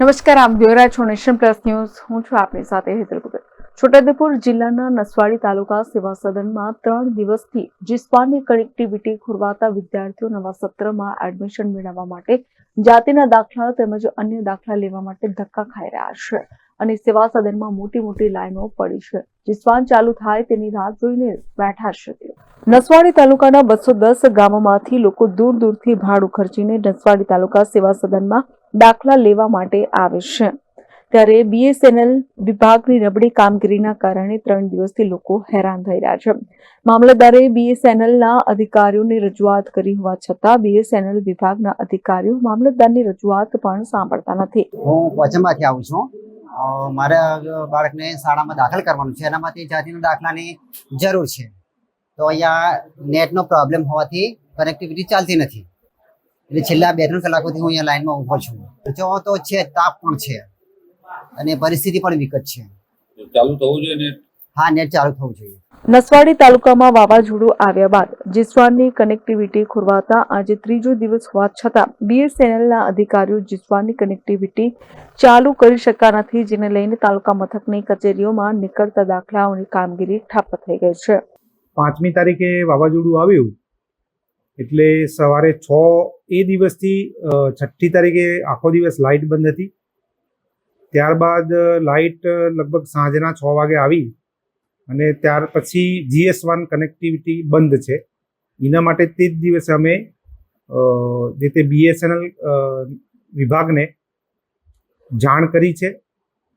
નમસ્કાર, આપ જોઈ રહ્યા છો નેશન પ્લસ ન્યૂઝ. હું છું આપની સાથે હેતલ ભગત છોટાઉદેપુર જિલ્લાના નસવાડી તાલુકા સેવા સદનમાં ત્રણ દિવસથી જીસ્પાની કનેક્ટિવિટી ખોરવાતા વિદ્યાર્થીઓ નવા સત્રમાં એડમિશન મેળવવા માટે જાતિના દાખલા તેમજ અન્ય દાખલા લેવા માટે ધક્કા ખાઈ રહ્યા છે. અને સેવા સદનમાં મોટી મોટી લાઈનો પડી છે. જિસ્વાન ચાલુ થાય તેની રાહ જોઈને બેઠા છે. નસવાડી તાલુકાના બસો દસ ગામોમાંથી લોકો દૂર દૂરથી ભાડું ખર્ચીને નસવાડી તાલુકા સેવા સદનમાં દાખલા લેવા માટે આવે છે. ત્યારે બીએસએનએલ વિભાગની નબળી કામગીરીના કારણે ત્રણ દિવસથી લોકો હેરાન થઈ રહ્યા છે. મામલતદારે બીએસએનએલના અધિકારીઓને રજૂઆત કરી હોવા છતાં બીએસએનએલ વિભાગના અધિકારીઓ મામલતદારની રજૂઆત પણ સાંભળતા નથી. હું કોચંબાથી આવું છું. મારા બાળકને શાળામાં દાખલ કરવાનું છે. એના માટે જાતિના દાખલાની જરૂર છે. તો અહીંયા નેટનો પ્રોબ્લેમ હોવાથી કનેક્ટિવિટી ચાલતી નથી. એટલે છેલ્લા બે ત્રણ કલાકોથી હું અહીંયા લાઈનમાં ઊભો છું. જો તો છે તાપ પણ છે. અને પરિસ્થિતિ પણ વિકટ છે. ચાલુ થવું જોઈએ હા નેટ ચાલુ થવું જોઈએ. નસવાડી તાલુકામાં વાવાઝોડું આવ્યા બાદ જીસવાનની કનેક્ટિવિટી ખોરવાતા આજે ત્રીજો દિવસ હોવા છતાં બીએસએનએલના અધિકારીઓ જિસ્વાનની કનેક્ટિવિટી ચાલુ કરી શક્યા નથી, જેને લઈને તાલુકા મથકની કચેરીઓમાં નીકળતા દાખલાઓની કામગીરી ઠપ્પ થઈ ગઈ છે. પાંચમી તારીખે વાવાઝોડું આવ્યું, એટલે સવારે છ એ દિવસથી છઠ્ઠી તારીખે આખો દિવસ લાઇટ બંધ હતી. ત્યારબાદ લાઇટ લગભગ સાંજના છ વાગે આવી. અને ત્યાર પછી જીએસ વન કનેક્ટિવિટી બંધ છે. એના માટે તે જ દિવસે અમે જે તે બીએસએનએલ વિભાગને જાણ કરી છે,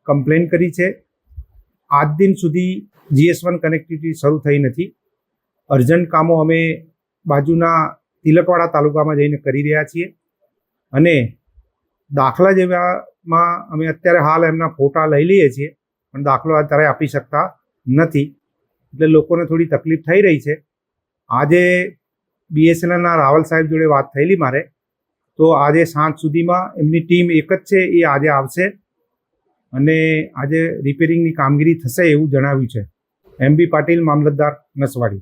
કમ્પ્લેન કરી છે. આજ દિન સુધી જીએસ વન કનેક્ટિવિટી શરૂ થઈ નથી. અર્જન્ટ કામો અમે બાજુના તિલકવાડા તાલુકામાં જઈને કરી રહ્યા છીએ. અને દાખલા જેવામાં અમે અત્યારે હાલ એમના ફોટા લઈ લઈએ છીએ, પણ દાખલો અત્યારે આપી શકતા નથી. એટલે લોકોને થોડી તકલીફ થઈ રહી છે. આજે બીએસએનએલના રાવલ સાહેબ જોડે વાત થયેલી મારે. તો આજે સાંજ સુધીમાં એમની ટીમ એક જ છે, એ આજે આવશે. અને આજે રિપેરિંગની કામગીરી થશે એવું જણાવ્યું છે. એમ બી પાટીલ મામલતદાર Naswadi.